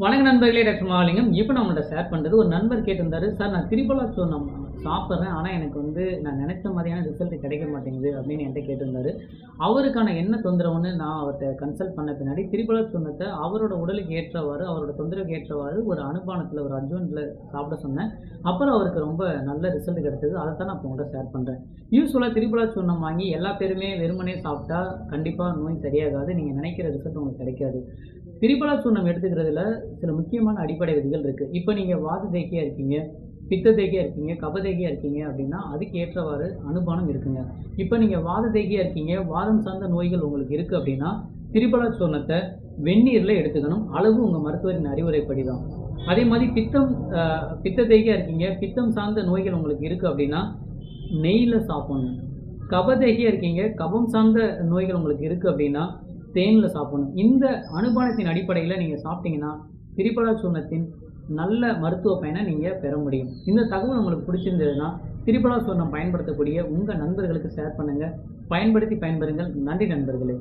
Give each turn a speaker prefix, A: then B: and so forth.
A: வணக்க நண்பர்களே டாக்டர் மாவலிங்கம் இப்போ நான் உங்கள்கிட்ட ஷேர் பண்ணுறது ஒரு நண்பர் கேட்டிருந்தாரு. சார் நான் திரிபலா சூர்ணம் சாப்பிட்றேன். ஆனால் எனக்கு வந்து நான் நினைச்ச மாதிரியான ரிசல்ட் கிடைக்க மாட்டேங்குது அப்படின்னு என்கிட்ட கேட்டிருந்தாரு. அவருக்கான என்ன தொந்தரவுன்னு நான் அவர்கிட்ட கன்சல்ட் பண்ண பின்னாடி திரிபலா சூர்ணத்தை அவரோட உடலுக்கு ஏற்றவாறு அவரோட தொந்தரவுக்கு ஏற்றவாறு ஒரு அனுபானத்தில் ஒரு அர்ஜுனில் சாப்பிட சொன்னேன். அப்புறம் அவருக்கு ரொம்ப நல்ல ரிசல்ட் கிடைச்சது அதை தான் நான் இப்போ உங்கள்கிட்ட ஷேர் பண்ணுறேன் யூஸ்ஃபுல்லாக திரிபலா சூர்ணம் வாங்கி எல்லா பேருமே வெறுமனே சாப்பிட்டா கண்டிப்பாக நோய் சரியாகாது. நீங்கள் நினைக்கிற ரிசல்ட் உங்களுக்கு கிடைக்காது. திரிபலா சூர்ணம் எடுத்துக்கிறதுல சில முக்கியமான அடிப்படை விதிகள் இருக்குது இப்போ நீங்கள் வாத தேக்கியாக இருக்கீங்க பித்த தேக்கியாக இருக்கீங்க கப தேக்கியாக இருக்கீங்க அப்படின்னா அதுக்கு ஏற்றவாறு அனுபானம் இருக்குங்க. இப்போ நீங்கள் வாத தேக்கியாக இருக்கீங்க வாதம் சார்ந்த நோய்கள் உங்களுக்கு இருக்குது அப்படின்னா திரிபலா சூர்ணத்தை வெந்நீரில் எடுத்துக்கணும். அளவு உங்கள் மருத்துவரின் அறிவுரைப்படி தான் அதே மாதிரி பித்தம் பித்த தேக்கியாக இருக்கீங்க பித்தம் சார்ந்த நோய்கள் உங்களுக்கு இருக்குது அப்படின்னா நெய்யில் சாப்பிடணும். கபதேகியா இருக்கீங்க கபம் சார்ந்த நோய்கள் உங்களுக்கு இருக்குது அப்படின்னா தேனில் சாப்பிடணும். இந்த அனுபானத்தின் அடிப்படையில் நீங்கள் சாப்பிட்டீங்கன்னா திரிபலா சூர்ணத்தின் நல்ல மருத்துவ பயனை நீங்கள் பெற முடியும். இந்த தகவல் உங்களுக்கு பிடிச்சிருந்ததுன்னா திரிபலா சூர்ணம் பயன்படுத்தக்கூடிய உங்கள் நண்பர்களுக்கு ஷேர் பண்ணுங்கள் பயன்படுத்தி பயன்பெறுங்கள். நன்றி நண்பர்களே.